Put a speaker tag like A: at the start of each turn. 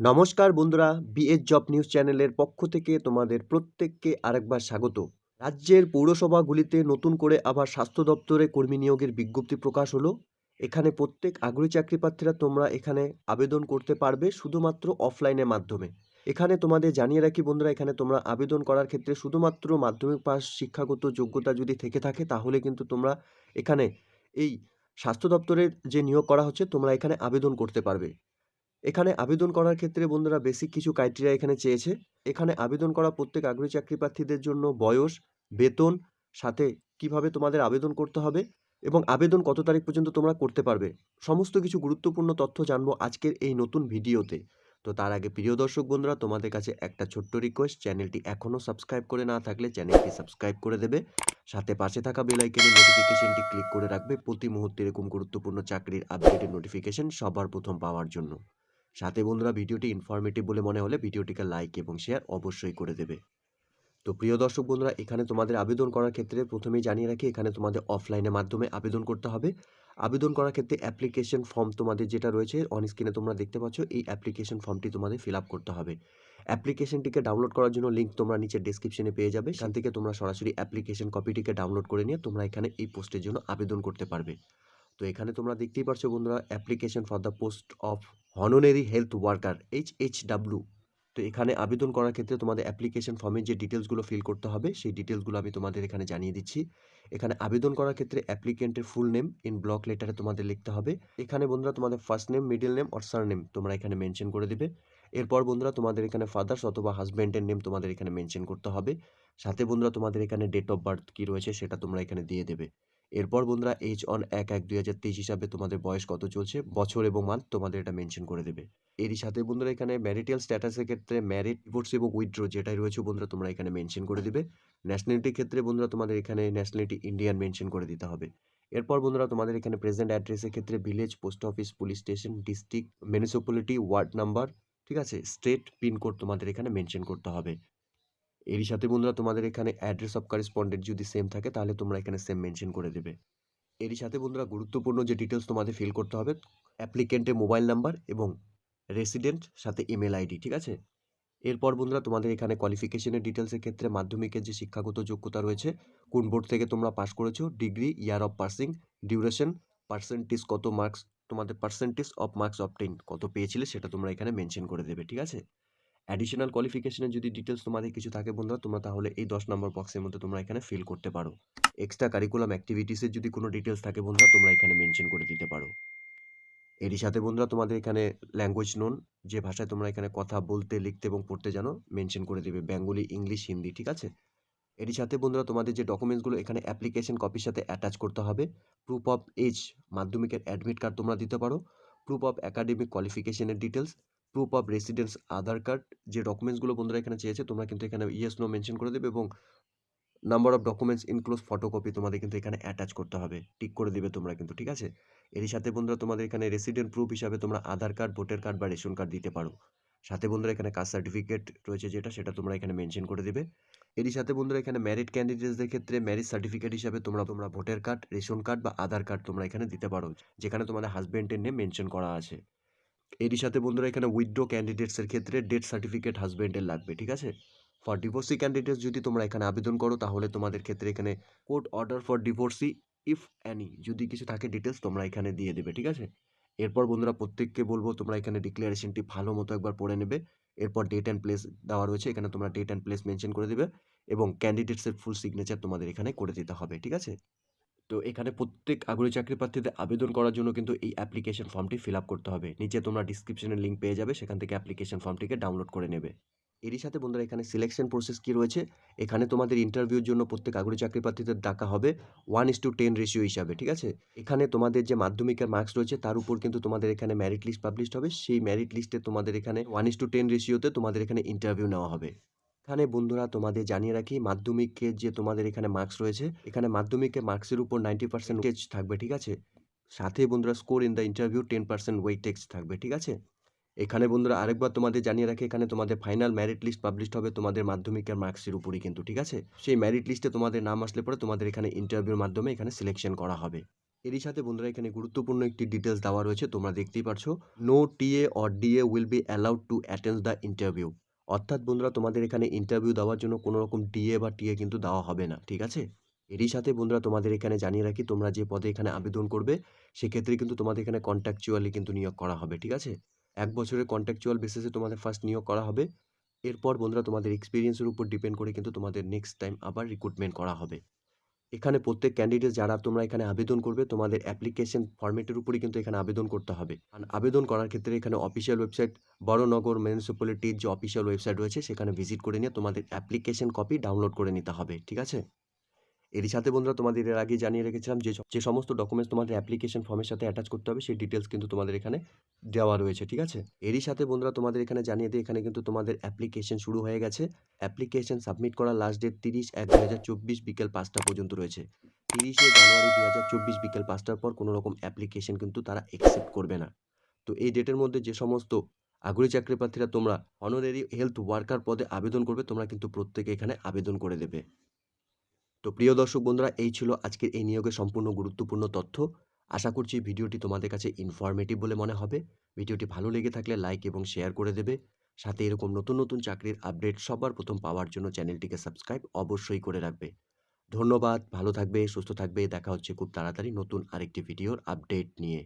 A: নমস্কার বন্ধুরা BS job news চ্যানেলের পক্ষ থেকে তোমাদের প্রত্যেককে আরেকবার স্বাগত। রাজ্যের পৌরসভাগুলিতে নতুন করে আবার স্বাস্থ্য দপ্তরে কর্মী নিয়োগের বিজ্ঞপ্তি প্রকাশ হলো। এখানে প্রত্যেক আগ্রহী চাকরি প্রার্থীরা তোমরা এখানে আবেদন করতে পারবে শুধুমাত্র অফলাইনের মাধ্যমে। এখানে তোমাদের জানিয়ে রাখি বন্ধুরা, এখানে তোমরা আবেদন করার ক্ষেত্রে শুধুমাত্র মাধ্যমিক পাস শিক্ষাগত যোগ্যতা যদি থেকে থাকে, তাহলে কিন্তু তোমরা এখানে এই স্বাস্থ্য দপ্তরের যে নিয়োগ করা হচ্ছে, তোমরা এখানে আবেদন করতে পারবে। এখানে আবেদন করার ক্ষেত্রে বন্ধুরা বেসিক কিছু ক্রাইটেরিয়া এখানে চেয়েছে। এখানে আবেদন করা প্রত্যেক আগ্রহী চাকরি প্রার্থীদের জন্য বয়স, বেতন, সাথে কীভাবে তোমাদের আবেদন করতে হবে এবং আবেদন কত তারিখ পর্যন্ত তোমরা করতে পারবে। সমস্ত কিছু গুরুত্বপূর্ণ তথ্য জানব আজকের এই নতুন ভিডিওতে। তো তার আগে প্রিয় দর্শক বন্ধুরা, তোমাদের কাছে একটা ছোট্ট রিকোয়েস্ট চ্যানেলটি এখনও সাবস্ক্রাইব করে না থাকলে চ্যানেলটি সাবস্ক্রাইব করে দেবে। সাথে পাশে থাকা বেল আইকনের নোটিফিকেশনটি ক্লিক করে রাখবে। প্রতি মুহূর্তে এরকম গুরুত্বপূর্ণ চাকরির আপডেটের নোটিফিকেশন সবার প্রথম পাওয়ার জন্য। সাথে বন্ধুরা ভিডিওটি ইনফরমেটিভ বলে মনে হলে ভিডিওটিকে লাইক এবং শেয়ার অবশ্যই করে দেবে। তো প্রিয় দর্শক বন্ধুরা, এখানে তোমাদের আবেদন করার ক্ষেত্রে প্রথমেই জানিয়ে রাখি, এখানে তোমাদের অফলাইনের মাধ্যমে আবেদন করতে হবে। আবেদন করার ক্ষেত্রে অ্যাপ্লিকেশন ফর্ম তোমাদের যেটা রয়েছে অন স্ক্রিনে তোমরা দেখতে পাচ্ছ, এই অ্যাপ্লিকেশন ফর্মটি তোমাদের ফিল আপ করতে হবে। অ্যাপ্লিকেশনটিকে ডাউনলোড করার জন্য লিঙ্ক তোমরা নিচে ডিসক্রিপশনে পেয়ে যাবে। সেখান থেকে তোমরা সরাসরি অ্যাপ্লিকেশন কপিটিকে ডাউনলোড করে নিয়ে তোমরা এখানে এই পোস্টের জন্য আবেদন করতে পারবে। তো এখানে তোমরা দেখতেই পারছ বন্ধুরা application for the post of honorary health worker H H W তো এখানে আবেদন করার ক্ষেত্রে তোমাদের অ্যাপ্লিকেশন ফর্মের যে ডিটেলসগুলো ফিল করতে হবে, সেই ডিটেলসগুলো আমি তোমাদের এখানে জানিয়ে দিচ্ছি। এখানে আবেদন করার ক্ষেত্রে অ্যাপ্লিকেন্টের ফুল নেম ইন ব্লক লেটারে তোমাদের লিখতে হবে। এখানে বন্ধুরা তোমাদের first name middle name or surname তোমরা এখানে মেনশন করে দেবে। এরপর বন্ধুরা তোমাদের এখানে ফাদার্স অথবা হাজব্যান্ডের নেম তোমাদের এখানে মেনশন করতে হবে। সাথে বন্ধুরা তোমাদের এখানে ডেট অফ বার্থ কী রয়েছে সেটা তোমরা এখানে দিয়ে দেবে। এরপর বন্ধুরা এইচ অন এক এক দুই হাজার তেইশ হিসাবে তোমাদের বয়স কত চলছে? বছর এবং মান্থ তোমাদের এটা মেনশন করে দেবে। এরই সাথে বন্ধুরা এখানে ম্যারিটাল স্ট্যাটাসের ক্ষেত্রে ম্যারিড ডিভোর্স এবং উইথড্র যেটাই রয়েছে বন্ধুরা তোমরা এখানে মেনশন করে দিবে। ন্যাশনালিটির ক্ষেত্রে বন্ধুরা তোমাদের এখানে ন্যাশনালিটি ইন্ডিয়ান মেনশন করে দিতে হবে। এরপর বন্ধুরা তোমাদের এখানে প্রেজেন্ট অ্যাড্রেসের ক্ষেত্রে village post office police station district municipality ward number ঠিক আছে? স্টেট পিনকোড তোমাদের এখানে মেনশন করতে হবে। এরই সাথে বন্ধুরা তোমাদের এখানে অ্যাড্রেস অফ কারেসপন্ডেন্ট যদি সেম থাকে, তাহলে তোমরা এখানে সেম মেনশন করে দেবে। এরই সাথে বন্ধুরা গুরুত্বপূর্ণ যে ডিটেলস তোমাদের ফিল করতে হবে অ্যাপ্লিকেন্টের মোবাইল নাম্বার এবং রেসিডেন্ট সাথে ইমেল আইডি ঠিক আছে? এরপর বন্ধুরা তোমাদের এখানে কোয়ালিফিকেশনের ডিটেলসের ক্ষেত্রে মাধ্যমিকের যে শিক্ষাগত যোগ্যতা রয়েছে, কোন বোর্ড থেকে তোমরা পাশ করেছ degree year of passing duration percentage কত মার্কস তোমাদের পার্সেন্টেজ অফ মার্কস অবটেইন কত পেয়েছিলে, সেটা তোমরা এখানে মেনশন করে দেবে, ঠিক আছে? অ্যাডিশনাল কোয়ালিফিকেশনের যদি ডিটেলস তোমাদের কিছু থাকে বন্ধুরা, তোমরা তাহলে এই দশ নম্বর বক্সের মধ্যে তোমরা এখানে ফিল করতে পারো। এক্সট্রা কারিকুলাম অ্যাক্টিভিটিসের যদি কোনো ডিটেলস থাকে বন্ধুরা, তোমরা এখানে মেনশন করে দিতে পারো। এরই সাথে বন্ধুরা, তোমাদের এখানে ল্যাঙ্গুয়েজ নোন যে ভাষায় তোমরা এখানে কথা বলতে, লিখতে এবং পড়তে জানো মেনশন করে দিবে বেঙ্গলি ইংলিশ হিন্দি ঠিক আছে? এরই সাথে বন্ধুরা, তোমাদের যে ডকুমেন্টসগুলো এখানে অ্যাপ্লিকেশন কপির সাথে অ্যাটাচ করতে হবে প্রুফ অফ এজ মাধ্যমিকের অ্যাডমিট কার্ড তোমরা দিতে পারো proof of academic কোয়ালিফিকেশনের details proof of residence Aadhaar card যে ডকুমেন্টসগুলো বন্ধুরা এখানে চেয়েছে, তোমরা কিন্তু এখানে ইয়েস নো মেনশন করে দেবে এবং number of documents enclose photocopy তোমাদের কিন্তু এখানে অ্যাটাচ করতে হবে। টিক করে দিবে তোমরা কিন্তু, ঠিক আছে? এরই সাথে বন্ধুরা তোমাদের এখানে রেসিডেন্ট প্রুফ হিসাবে তোমরা আধার কার্ড ভোটার কার্ড বা রেশন কার্ড দিতে পারো। সাথে বন্ধুরা এখানে কাস্ট সার্টিফিকেট রয়েছে যেটা, সেটা তোমরা এখানে মেনশন করে দেবে। এরই সাথে বন্ধুরা এখানে ম্যারিড ক্যান্ডিডেটসদের ক্ষেত্রে ম্যারিজ সার্টিফিকেট হিসাবে তোমরা তোমরা ভোটার কার্ড রেশন কার্ড বা আধার কার্ড তোমরা এখানে দিতে পারো। যেখানে তোমাদের হাজব্যান্ডের নেম মেনশন করা আছে। এরই সাথে বন্ধুরা এখানে উইথড্র ক্যান্ডিডেটসের ক্ষেত্রে ডেথ সার্টিফিকেট হাজব্যান্ডের লাগবে, ঠিক আছে? ফর ডিভোর্সি ক্যান্ডিডেটস যদি তোমরা এখানে আবেদন করো, তাহলে তোমাদের ক্ষেত্রে এখানে court order for divorcee if any যদি কিছু থাকে ডিটেলস তোমরা এখানে দিয়ে দেবে, ঠিক আছে? এরপর বন্ধুরা প্রত্যেককে বলব, তোমরা এখানে ডিক্লারেশনটি ভালো মতো একবার পড়ে নেবে। এরপর ডেট অ্যান্ড প্লেস দেওয়া রয়েছে, এখানে তোমরা ডেট অ্যান্ড প্লেস মেনশন করে দেবে এবং ক্যান্ডিডেটসের ফুল সিগনেচার তোমাদের এখানে করে দিতে হবে, ঠিক আছে? তো এখানে প্রত্যেক আগ্রহী চাকরি প্রার্থীদের আবেদন করার জন্য কিন্তু এই অ্যাপ্লিকেশন ফর্মটি ফিল আপ করতে হবে। নিচে তোমরা ডিসক্রিপশনের লিঙ্ক পেয়ে যাবে, সেখান থেকে অ্যাপ্লিকেশন ফর্মটিকে ডাউনলোড করে নেবে। এরই সাথে বন্ধুরা, এখানে সিলেকশন প্রসেস কী রয়েছে? এখানে তোমাদের ইন্টারভিউর জন্য প্রত্যেক আগ্রহী চাকরি প্রার্থীদের ডাকা হবে one is to ten ratio হিসাবে, ঠিক আছে? এখানে তোমাদের যে মাধ্যমিকের মার্কস রয়েছে, তার উপর কিন্তু তোমাদের এখানে ম্যারিট লিস্ট পাবলিশ হবে। সেই ম্যারিট লিস্টে তোমাদের এখানে ওয়ান ইস টু টেন রেশিওতে তোমাদের এখানে ইন্টারভিউ নেওয়া হবে। এখানে বন্ধুরা তোমাদের জানিয়ে রাখি মাধ্যমিকের যে তোমাদের এখানে মার্কস রয়েছে, এখানে মাধ্যমিকের মার্কসের উপর নাইনটি পার্সেন্ট থাকবে, ঠিক আছে? সাথে বন্ধুরা score in the interview ten percent weightage থাকবে, ঠিক আছে? এখানে বন্ধুরা আরেকবার তোমাদের জানিয়ে রাখি, এখানে তোমাদের ফাইনাল ম্যারিট লিস্ট পাবলিশ হবে তোমাদের মাধ্যমিকের মার্কসের উপরই কিন্তু, ঠিক আছে? সেই ম্যারিট লিস্টে তোমাদের নাম আসলে পরে তোমাদের এখানে ইন্টারভিউর মাধ্যমে এখানে সিলেকশন করা হবে। এরই সাথে বন্ধুরা এখানে গুরুত্বপূর্ণ একটি ডিটেলস দেওয়া রয়েছে, তোমরা দেখতেই পারছ। No TA or DA will be allowed to attend the interview অর্থাৎ বন্ধুরা, তোমাদের এখানে ইন্টারভিউ দেওয়ার জন্য কোনো রকম ডিএ বা টিএ কিন্তু দেওয়া হবে না, ঠিক আছে? এরই সাথে বন্ধুরা, তোমাদের এখানে জানিয়ে রাখি, তোমরা যে পদে এখানে আবেদন করবে, সেক্ষেত্রে কিন্তু তোমাদের এখানে কন্ট্যাকচুয়ালি কিন্তু নিয়োগ করা হবে, ঠিক আছে? এক বছরের কন্ট্রাকচুয়াল বেসিসে তোমাদের ফার্স্ট নিয়োগ করা হবে। এরপর বন্ধুরা, তোমাদের এক্সপিরিয়েন্সের উপর ডিপেন্ড করে কিন্তু তোমাদের নেক্সট টাইম আবার রিক্রুটমেন্ট করা হবে। এখানে প্রত্যেক ক্যান্ডিডেট যারা তোমরা এখানে আবেদন করবে, তোমাদের অ্যাপ্লিকেশন ফর্মেটের উপরে কিন্তু এখানে আবেদন করতে হবে। আর আবেদন করার ক্ষেত্রে এখানে অফিসিয়াল ওয়েবসাইট বড়নগর মিউনিসিপ্যালিটির যে অফিসিয়াল ওয়েবসাইট রয়েছে, সেখানে ভিজিট করে নিয়ে তোমাদের অ্যাপ্লিকেশন কপি ডাউনলোড করে নিতে হবে, ঠিক আছে? এরই সাথে বন্ধুরা তোমাদের এর আগে জানিয়ে রেখেছিলাম যে যে সমস্ত ডকুমেন্টস তোমাদের অ্যাপ্লিকেশন ফর্মের সাথে অ্যাটাচ করতে হবে, সেই ডিটেলস কিন্তু তোমাদের এখানে দেওয়া রয়েছে, ঠিক আছে? এরই সাথে বন্ধুরা তোমাদের এখানে জানিয়ে দিই, এখানে কিন্তু তোমাদের অ্যাপ্লিকেশন শুরু হয়ে গেছে। অ্যাপ্লিকেশন সাবমিট করার লাস্ট ডেট তিরিশ এক দু চব্বিশ বিকেল পাঁচটা পর্যন্ত রয়েছে। তিরিশে জানুয়ারি দু হাজার চব্বিশ বিকেল পাঁচটার পর কোনো রকম অ্যাপ্লিকেশন কিন্তু তারা অ্যাকসেপ্ট করবে না। তো এই ডেটের মধ্যে যে সমস্ত আগ্রহী চাকরি প্রার্থীরা তোমরা অনারারি হেলথ ওয়ার্কার পদে আবেদন করবে, তোমরা কিন্তু প্রত্যেকে এখানে আবেদন করে দেবে। তো প্রিয় দর্শক বন্ধুরা, এই ছিল আজকের এই নিয়োগের সম্পূর্ণ গুরুত্বপূর্ণ তথ্য। আশা করছি ভিডিওটি তোমাদের কাছে ইনফরমেটিভ বলে মনে হবে। ভিডিওটি ভালো লেগে থাকলে লাইক এবং শেয়ার করে দেবে। সাথে এরকম নতুন নতুন চাকরির আপডেট সবার প্রথম পাওয়ার জন্য চ্যানেলটিকে সাবস্ক্রাইব অবশ্যই করে রাখবে। ধন্যবাদ, ভালো থাকবে, সুস্থ থাকবে। দেখা হচ্ছে খুব তাড়াতাড়ি নতুন আরেকটি ভিডিওর আপডেট নিয়ে।